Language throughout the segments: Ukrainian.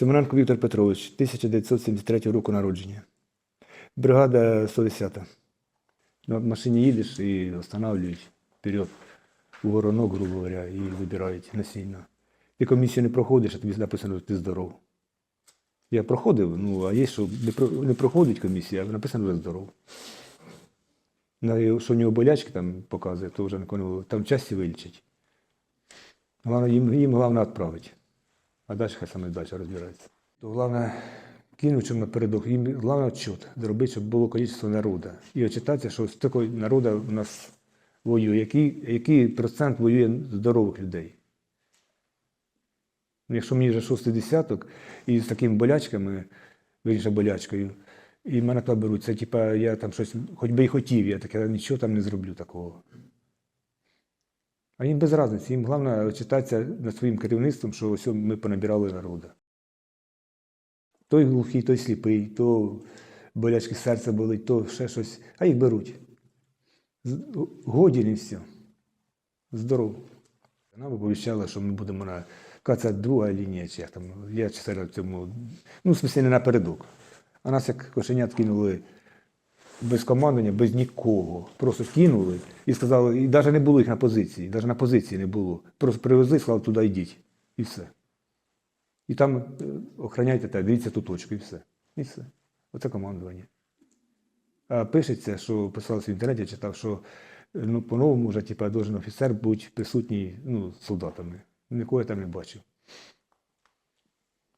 Семененко Віктор Петрович, 1973 року народження. Бригада 110. На машині їдеш і встановлюють вперед у воронок, грубо говоря, і вибирають насильно. Ти комісію не проходиш, а тобі написано, що ти здоров. Я проходив, ну, а є, що не, проходить комісія, а написано вже здоров. Що в нього болячки там показує, то вже ніколи, там часті вилічать. Їм, їм головне відправити. А далі хай саме далі розбираються. То головне, кинуть чим напередок, їм головне отчет, зробити, щоб було кількість народу. І очитатися, що стільки народу у нас воює, який, який процент воює здорових людей. Ну, Якщо мені вже шостий десяток і з такими болячками, вірніше болячкою, і мене то беруть, це типа я там щось, хоч би і хотів, я таке нічого там не зроблю такого. А їм без разниці, їм головне читатися над своїм керівництвом, що ось ми понабирали народу. Той глухий, той сліпий, то болячки серця болить, то ще щось. А їх беруть. Годі і все. Здорово. Нам оповіщали, що ми будемо на яка друга лінія, чи як там. Я в цьому. Ну, в смысле, не напередок. А нас як кошенят кинули без командування, без нікого. Просто кинули і сказали, і навіть не було їх на позиції, навіть на позиції не було. Просто привезли, сказали, туди йдіть. І все. І там е, охороняйте те, дивіться ту точку, і все. І все. Оце командування. А пишеться, що писалося в інтернеті, я читав, що ну, по-новому вже типу, должен офіцер бути присутній ну, солдатами. Нікого я там не бачив.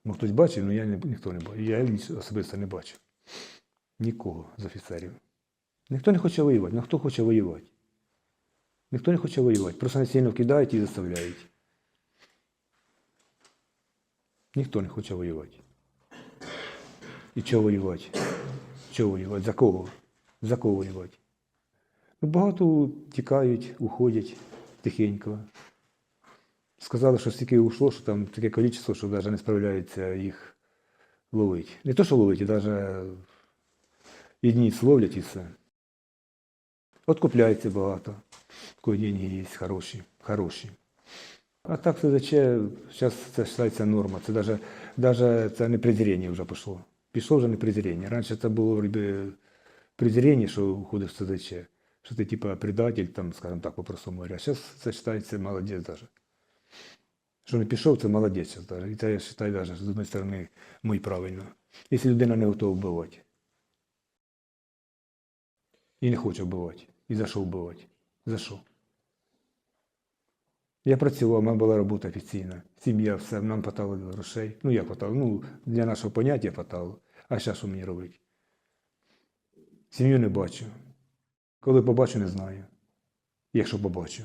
Ну, хтось бачив, але я ніхто не бачив. Я особисто не бачив. Нікого з офіцерів. Ніхто не хоче воювати. Ну хто хоче воювати? Ніхто не хоче воювати. Просто насильно вкидають і заставляють. Ніхто не хоче воювати. І чого воювати? Чого воювати? За кого? За кого воювати? Ну, багато тікають, уходять тихенько. Сказали, що стільки уйшло, що там таке кількість, що навіть не справляється їх ловити. Не то, що ловити, навіть єдиниць ловлять і все. От купляється багато. Коли деньги є хороші, хороші. А так СЗЧ, зараз це вважається норма. Це даже, даже це не презріння вже пішло. Пішло вже не презріння. Раніше це було вроде, презріння, що уходиш в СЗЧ. Що ти типа предатель, там, скажімо так, по-простому говоря. Зараз це вважається молодець даже. Що не пішов, це молодець зараз. І це я вважаю даже, з однієї сторони, muy правильно. Якщо людина не готова вбивати. І не хоче вбивати. І за що вбивати? За що? Я працював, у мене була робота офіційна. Сім'я, все, нам хватало грошей. Ну, як хватало? Ну, для нашого поняття хватало. А зараз що мені робити? Сім'ю не бачу. Коли побачу, не знаю. Якщо побачу.